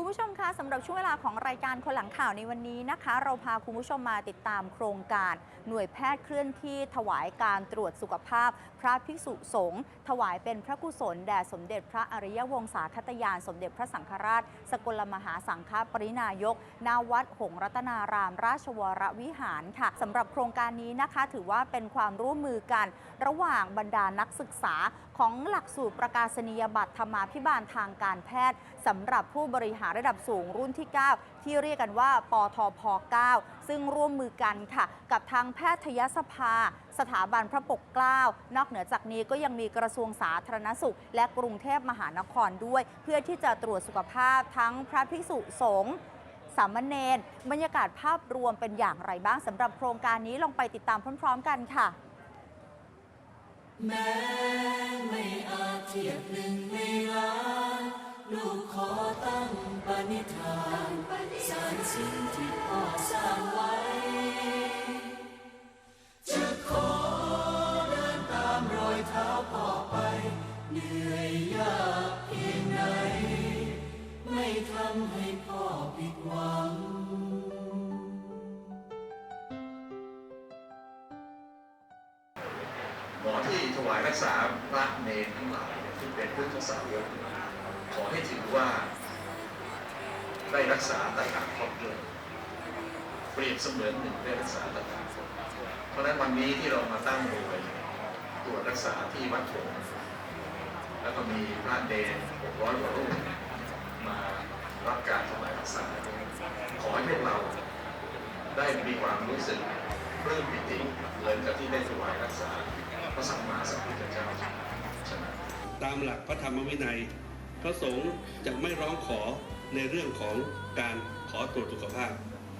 คุณผู้ชมคะสำหรับช่วงเวลาของรายการคนหลังข่าวในวันนี้นะคะ เราพาคุณผู้ชมมาติดตามโครงการ หน่วยแพทย์เคลื่อนที่ถวายการตรวจสุขภาพ พระภิกษุสงฆ์ถวายเป็นพระกุศลแด่สมเด็จพระอริยวงศาคตยาน สมเด็จพระสังฆราช สกลมหาสังฆปรินายกณวัดหงรัตนาราม ราชวรวิหารค่ะสำหรับโครงการนี้นะคะ ถือว่าเป็นความร่วมมือกัน ระหว่างบรรดานักศึกษาของหลักสูตรประกาศนียบัตรธรรมาภิบาลทางการแพทย์ สำหรับผู้บริหารระดับสูงรุ่นที่ 9 ที่เรียกกันว่าปทพ 9 ซึ่งร่วมมือกันค่ะ กับทางแพทยสภา สถาบันพระปกเกล้า นอกเหนือจากนี้ก็ยังมีกระทรวงสาธารณสุข และกรุงเทพมหานครด้วย เพื่อที่จะตรวจสุขภาพทั้งพระภิกษุสงฆ์สามเณรบรรยากาศภาพรวมเป็นอย่างไรบ้างสำหรับโครงการนี้ลองไปติดตามพร้อม ๆ กันค่ะแม้ไม่อาจเทียบหนึ่งใน ปณิธานสารสิ่งที่พ่อสร้างไว้ จะขอเดินตามรอยเท้าพ่อไป เหนื่อยยากเพียงไหน ไม่ทำให้พ่อผิดหวังหมอที่ถวายรักษาพระเนรทั้งหลายเนี่ยที่เป็นพุทธสาวกขอให้ถือว่า ได้รักษาตถาคตด้วยเปรียบเสมือนหนึ่งได้รักษาตถาคตเพราะฉะนั้นวันนี้ที่เรามาตั้งหน่วยตรวจรักษาที่วัดหงแล้วก็มีพระเนร600กว่ารูปมารับการถวายรักษา ขอให้พวกเราได้มีความรู้สึกปลื้มปิติเหมือนกับที่ได้ถวายรักษาพระสัมมาสัมพุทธเจ้าตามหลักพระธรรมวินัย พระสงฆ์จะไม่ร้องขอ ในเรื่องของการขอตรวจสุขภาพ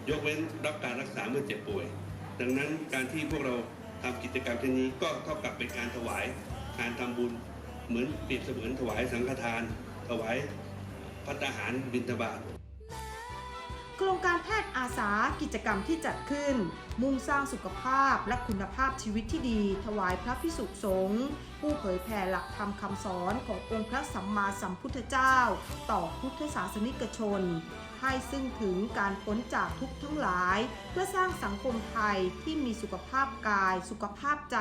ยกเว้นรับการรักษาเมื่อเจ็บป่วย ดังนั้นการที่พวกเราทำกิจกรรมเช่นนี้ก็เท่ากับเป็นการถวายการทำบุญเหมือนเปรียบเสมือนถวายสังฆทาน ถวายพัตตาหารบิณฑบาตโครงการแพทย์ากิจกรรมที่จัดขึ้น มุ่งสร้างสุขภาพและคุณภาพชีวิตที่ดี ถวายพระพิสุสงฆ์ผู้เผยแผ่หลักธรรมคำสอนขององค์พระสัมมาสัมพุทธเจ้า ต่อพุทธศาสนิกชน ให้ซึ่งถึงการพ้นจากทุกข์ทั้งหลาย เพื่อสร้างสังคมไทยที่มีสุขภาพกาย สุขภาพใจ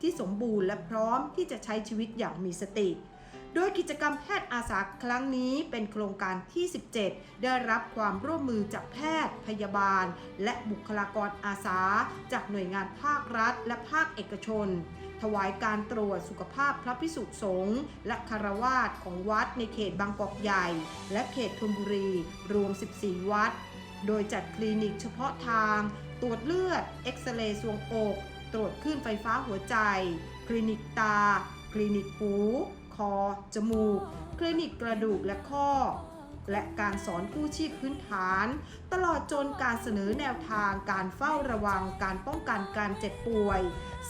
ที่สมบูรณ์และพร้อมที่จะใช้ชีวิตอย่างมีสติ โดยกิจกรรมแพทย์อาสาครั้งนี้เป็นโครงการที่ 17 ได้รับความร่วมมือจากแพทย์ พยาบาล และบุคลากรอาสา จากหน่วยงานภาครัฐ และภาคเอกชน ถวายการตรวจสุขภาพพระพิสุสงฆ์และคารวาสของวัดในเขตบางกอกใหญ่ และเขตธนบุรี รวม 14 วัด โดยจัดคลินิกเฉพาะทาง ตรวจเลือด เอ็กซเรย์สวงอก ตรวจคลื่นไฟฟ้าหัวใจ คลินิกตา คลินิกหู คอ จมูก คลินิกกระดูกและข้อ และการสอนกู้ชีพพื้นฐาน ตลอดจนการเสนอแนวทางการเฝ้าระวังการป้องกันการเจ็บป่วย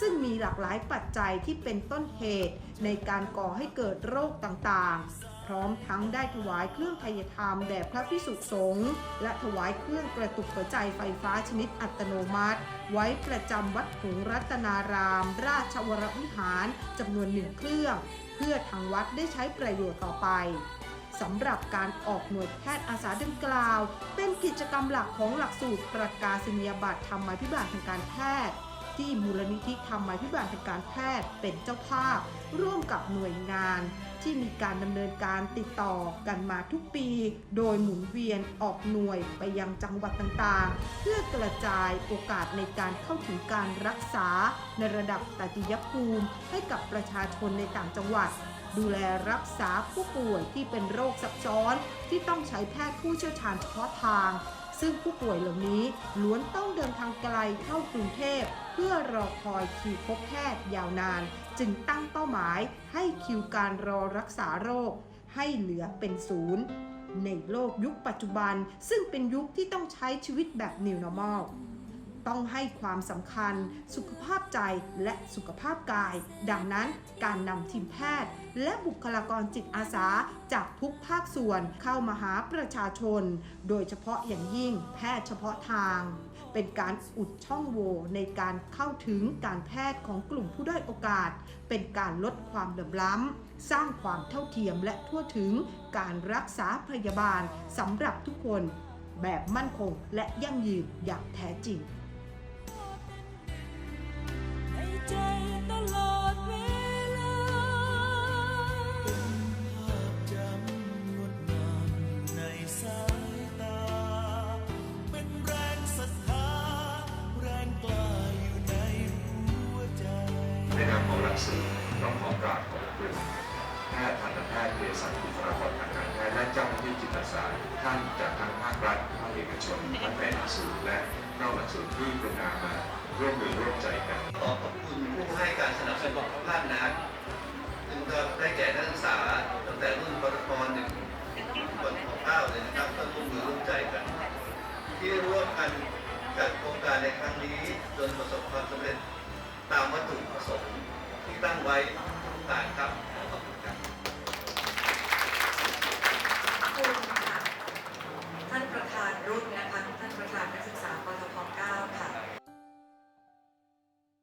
ซึ่งมีหลากหลายปัจจัยที่เป็นต้นเหตุในการก่อให้เกิดโรคต่างๆ ร้อมทั้งได้ถวายเครื่องพยธรรมแด่พระพิสุสงฆ์และถวายเครื่องกระตุกหัวใจไฟฟ้าชนิดอัตโนมัติ ไว้ประจำวัดหงรัตนาราม ราชวรวิหารจำนวนหนึ่งเครื่อง เพื่อทางวัดได้ใช้ประโยชน์ต่อไปสำหรับการออกหน่วยแพทย์อาสาดังกล่าว เป็นกิจกรรมหลักของหลักสูตรประกาศนียบัตรธรรมาภิบาลทางการแพทย์ ที่มูลนิธิธรรมาภิบาลทางการแพทย์เป็นเจ้าภาพ ร่วมกับหน่วยงาน ที่มีการดำเนินการติดต่อกันมาทุกปี โดยหมุนเวียนออกหน่วยไปยังจังหวัดต่างๆ เพื่อกระจายโอกาสในการเข้าถึงการรักษา ในระดับตติยภูมิ ให้กับประชาชนในต่างจังหวัดดูแลรักษาผู้ป่วยที่เป็นโรคซับซ้อนที่ต้องใช้แพทย์ผู้เชี่ยวชาญเฉพาะทาง ซึ่งผู้ป่วยเหล่านี้ล้วนต้องเดินทางไกลเข้ากรุงเทพ เพื่อรอคอยคิวพบแพทย์ยาวนาน จึงตั้งเป้าหมายให้คิวการรอรักษาโรค ให้เหลือเป็นศูนย์ในโลกยุคปัจจุบัน ซึ่งเป็นยุคที่ต้องใช้ชีวิตแบบ New Normal ต้องให้ความสำคัญ สุขภาพใจและสุขภาพกาย ดังนั้นการนำทีมแพทย์ และบุคลากรจิตอาสาจากทุกภาคส่วนเข้ามาหาประชาชน โดยเฉพาะอย่างยิ่งแพทย์เฉพาะทาง เป็นการอุดช่องโหว่ในการเข้าถึงการแพทย์ของกลุ่มผู้ด้อยโอกาส เป็นการลดความเหลื่อมล้ำ สร้างความเท่าเทียมและทั่วถึงการรักษาพยาบาลสำหรับทุกคนแบบมั่นคงและยั่งยืนอย่างแท้จริง ในใจ งในหลักสูตรและนอกหลักสูตรที่กรุณามาร่วมมือร่วมใจกันขอขอบคุณผู้ให้การสนับสนุนทุกท่านนะครับซึ่งก็ได้แก่นักศึกษาตั้งแต่รุ่นปตทหนึ่งถึงปตทเก้าเลยนะครับก็ร่วมมือร่วมใจกัน ที่ร่วมกันจัดโครงการในครั้งนี้จนประสบความสำเร็จตามวัตถุประสงค์ที่ตั้งไว้